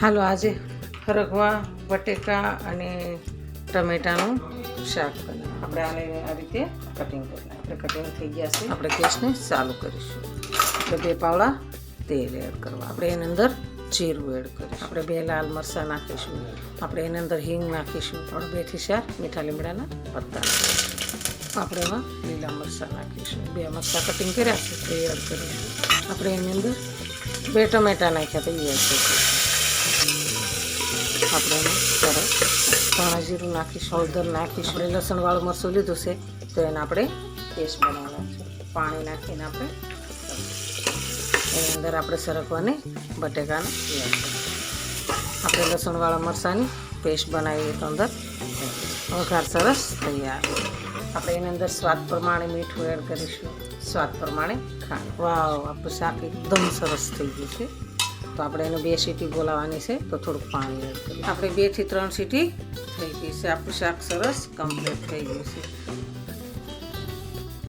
હાલો આજે હરગવા, બટેકા અને ટમેટાનું શાક બનાવ આપણે આને આ રીતે કટિંગ કરી આપણે કટિંગ થઈ ગયા છે. આપણે ગેસને ચાલુ કરીશું. આપણે બે પાવડા તેલ એડ કરવા. આપણે એની અંદર જીરું એડ કરીશું. આપણે બે લાલ મરચાં નાખીશું. આપણે એની અંદર હિંગ નાખીશું. આપણે બેથી ચાર મીઠા લીમડાના પત્તા આપણે એમાં લીલા મરચાં નાખીશું. બે મરચાં કટિંગ કર્યા છે. તે એડ કરીશું. આપણે એની અંદર બે ટમેટા નાખ્યા તો એ એડ કરીશું. આપણે એને સરસ ધાણા જીરું નાખીશું હળદર નાખીશું અને લસણવાળું મરચું લીધું છે, તો એને આપણે પેસ્ટ બનાવવાનું છે. પાણી નાખીને આપણે એની અંદર આપણે સરકવાની બટેકાને આપણે લસણવાળા મરચાંની પેસ્ટ બનાવીએ તો અંદર. વઘાર સરસ તૈયાર. આપણે એની અંદર સ્વાદ પ્રમાણે મીઠું એડ કરીશું. સ્વાદ પ્રમાણે ખાંડ. વાવ, આપણું શાક એકદમ સરસ થઈ ગયું છે. તો આપણે એને બે સીટી બોલાવવાની છે, તો થોડુંક પાણી એડ કરીએ. આપણે બેથી ત્રણ સીટી થઈ ગઈ છે. આપણું શાક સરસ કમ્પ્લીટ થઈ ગયું છે.